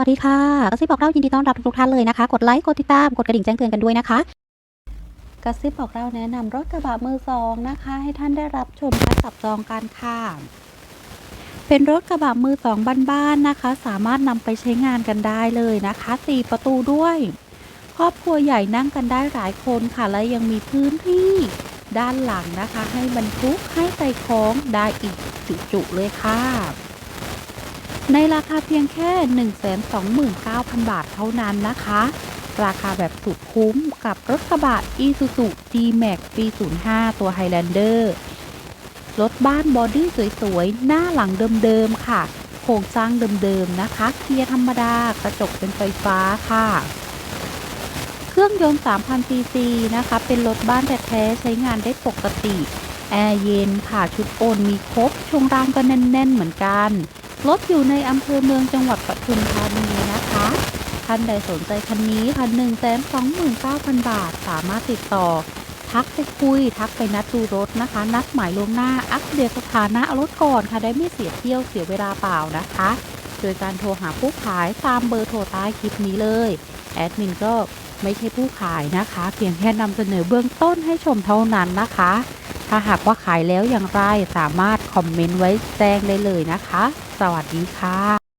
วัสดีค่ะกระซิบบอกเรายินดีต้อนรับทุกท่านเลยนะคะ กดไลค์ กดติดตาม กดกระดิ่งแจ้งเตือนกันด้วยนะคะกระซิบบอกเราแนะนำรถกระบะมือสองนะคะ ให้ท่านได้รับชมและจับจองกันค่ะเป็นรถกระบะมือสองบ้านๆนะคะ สามารถนำไปใช้งานกันได้เลยนะคะสี่ประตูด้วย ครอบครัวใหญ่นั่งกันได้หลายคนค่ะ และยังมีพื้นที่ด้านหลังนะคะ ให้บรรทุกให้ใส่ของได้อีกจุๆเลยค่ะ ในราคาเพียงแค่ 129,000 บาทเท่านั้นนะคะ ราคาแบบสุดคุ้มกับรถกระบะ Isuzu D-Max ปี 05 ตัว Highlander รถบ้านบอดี้สวยๆ หน้าหลังเดิมๆ ค่ะ โครงสร้างเดิมๆ นะคะ เกียร์ธรรมดากระจกเป็นไฟฟ้าค่ะ เครื่องยนต์3,000ซีซีนะคะ เป็นรถบ้านแท้ๆ ใช้งานได้ปกติ แอร์เย็นค่ะ ชุดโอนมีครบช่วงล่างก็แน่น ๆ เหมือนกัน รถอยู่ในอำเภอเมืองจังหวัดปทุมธานีนะคะท่านใดสนใจคันนี้ค่ะ1 2 9 0 0 0บาท สามารถติดต่อ ทักไปคุย ทักไปนัดดูรถนะคะ นัดหมายล่วงหน้า อัปเดตสถานะรถก่อนค่ะ ได้ไม่เสียเที่ยวเสียเวลาเปล่านะคะ โดยการโทรหาผู้ขายตามเบอร์โทรใต้คลิปนี้เลย แอดมินก็ไม่ใช่ผู้ขายนะคะ เพียงแค่นำเสนอเบื้องต้นให้ชมเท่านั้นนะคะ ถ้าหากว่าขายแล้วอย่างไรสามารถคอมเมนต์ไว้แจ้งได้เลยนะคะ สวัสดีค่ะ